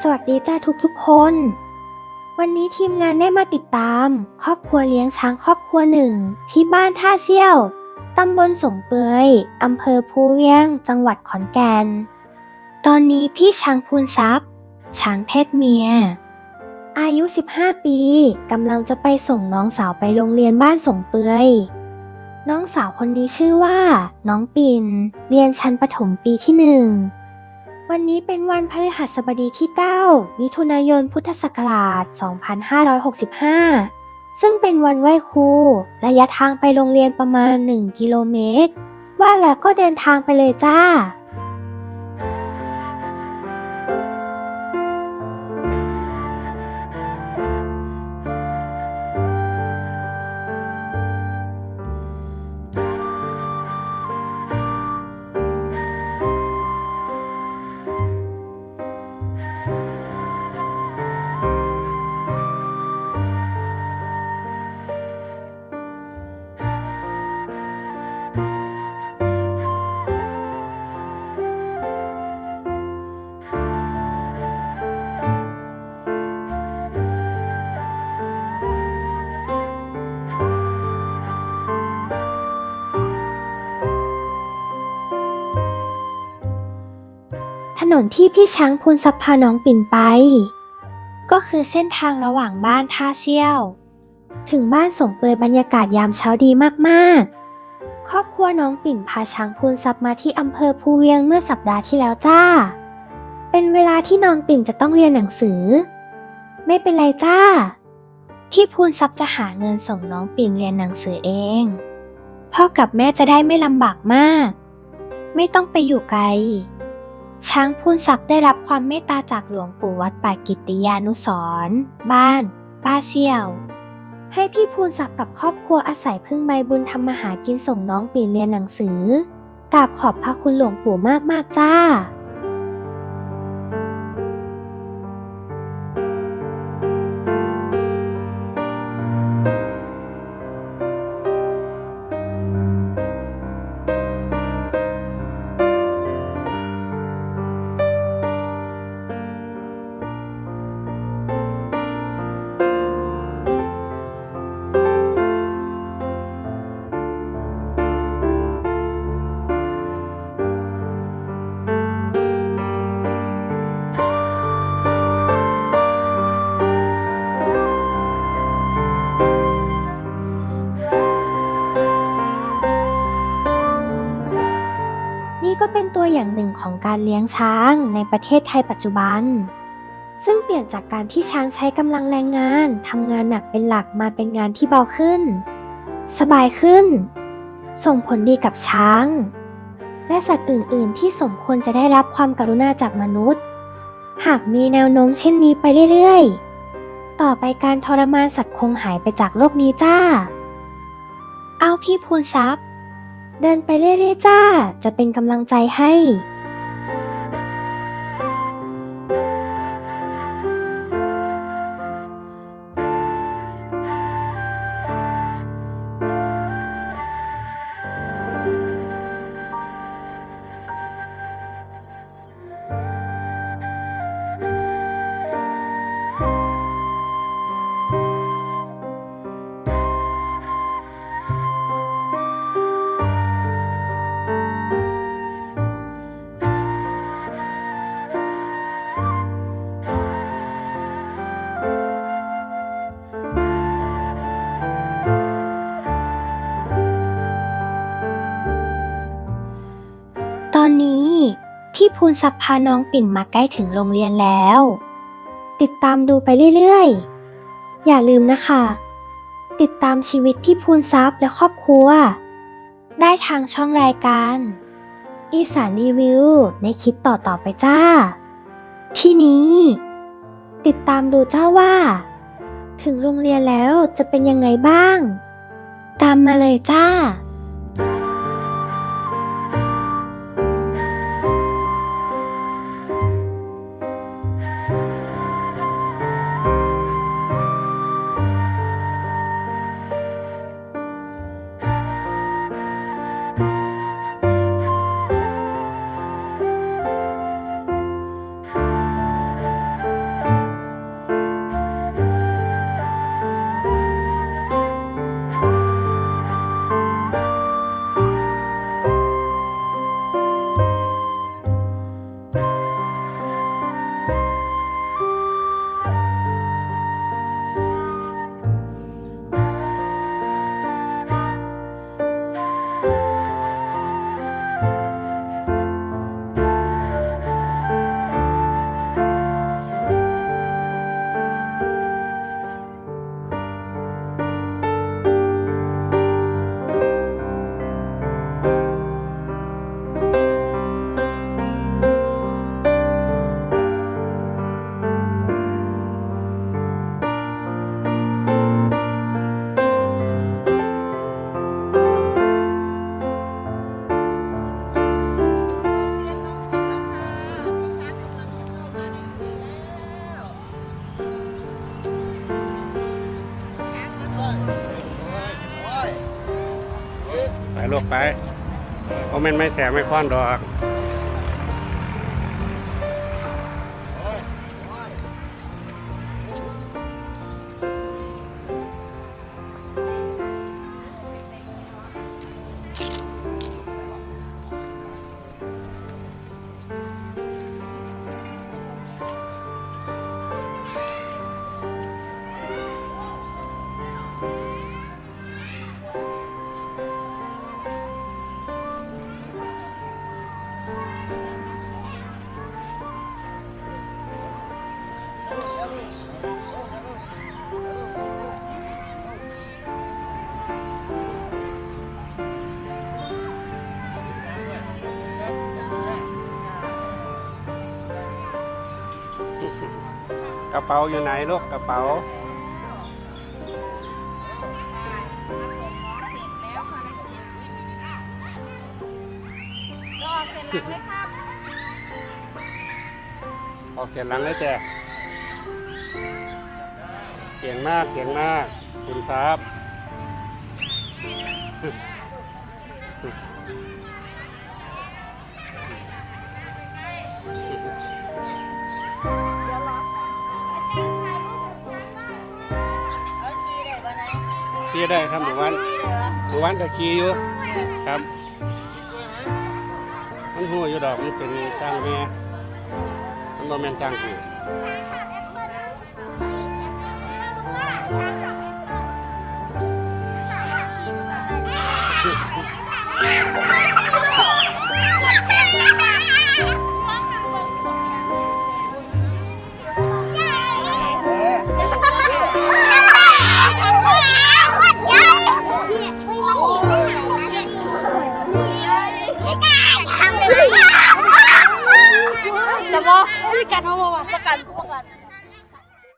สวัสดีจ้าทุกๆคน วันนี้ทีมงานได้มาติดตาม ครอบครัวเลี้ยงช้างครอบครัวหนึ่ง ที่บ้านท่าเซี่ยว ตำบลสงเปยอำเภอภูเวียง จังหวัดขอนแก่น ตอนนี้พี่ช้างพูนทรัพย์ ช้างเพศเมีย อายุ 15 ปีกำลังจะไปส่งน้องสาวไปโรงเรียนบ้านสงเปย น้องสาวคนนี้ชื่อว่า น้องปิน เรียนชั้นประถมปีที่หนึ่ง วันนี้เป็นวันพฤหัสบดีที่ 9 มิถุนายนพุทธศักราช 2565 ซึ่งเป็นวันไหว้ครู ระยะทางไปโรงเรียนประมาณ 1 กิโลเมตร ว่าแล้วก็เดินทางไปเลยจ้า นนที่พี่ช้างพูนซับพาน้องปิ่นไป ก็คือเส้นทางระหว่างบ้านท่าเซี่ยว ถึงบ้านสงเปยบรรยากาศยามเช้าดีมากๆ ครอบครัวน้องปิ่นพาช้างพูนซับมาที่อำเภอภูเวียงเมื่อสัปดาห์ที่แล้วจ้า เป็นเวลาที่น้องปิ่นจะต้องเรียนหนังสือ ไม่เป็นไรจ้า พี่พูนซับจะหาเงินส่งน้องปิ่นเรียนหนังสือเอง พ่อกับแม่จะได้ไม่ลำบากมาก ไม่ต้องไปอยู่ไกล ช้างพูนศักดิ์ได้รับความเมตตาจากหลวงปู่วัดป่ากิติยานุสรบ้าน ป้าเซี่ยว ให้พี่พูนศักดิ์กับครอบครัวอาศัยพึ่งใบบุญทำมาหากินส่งน้องปีเรียนหนังสือกราบขอบพระคุณหลวงปู่มากๆจ้า อย่างหนึ่งของการเลี้ยงช้างในประเทศไทยปัจจุบัน ซึ่งเปลี่ยนจากการที่ช้างใช้กำลังแรงงานทำงานหนักเป็นหลักมาเป็นงานที่เบาขึ้น สบายขึ้น ส่งผลดีกับช้าง และสัตว์อื่น ๆ ที่สมควรจะได้รับความกรุณาจากมนุษย์ หากมีแนวโน้มเช่นนี้ไปเรื่อย ๆ ต่อไปการทรมานสัตว์คงหายไปจากโลกนี้จ้า เอาพี่พูนซับ เดินไปเรื่อยๆจ้า จะเป็นกำลังใจให้ ตอนนี้ พี่พูนซับพาน้องปิ่นมาใกล้ถึงโรงเรียนแล้ว ติดตามดูไปเรื่อยๆ อย่าลืมนะคะ ติดตามชีวิตพี่พูนซับและครอบครัว ได้ทางช่องรายการ อีสานรีวิว ในคลิปต่อๆไปจ้า ที่นี้ ติดตามดูเจ้าว่า ถึงโรงเรียนแล้วจะเป็นยังไงบ้าง ตามมาเลยจ้า ไปเพราะมันไม่แสบไม่คว้านดอก กระเป๋าอยู่ไหนลูกกระเป๋า รอเสร็จแล้วเลยครับออกเสียงหลังเลยจ้ะเก่งมากเก่งมาก คุณทรัพย์ ขี่ได้ครับหมู่บ้านหมู่บ้านก็ขี่อยู่ครับมันหัวอยู่ดอกมันเป็นสร้างแม่มันบ่แม่นสร้างกู จะบ่มีการ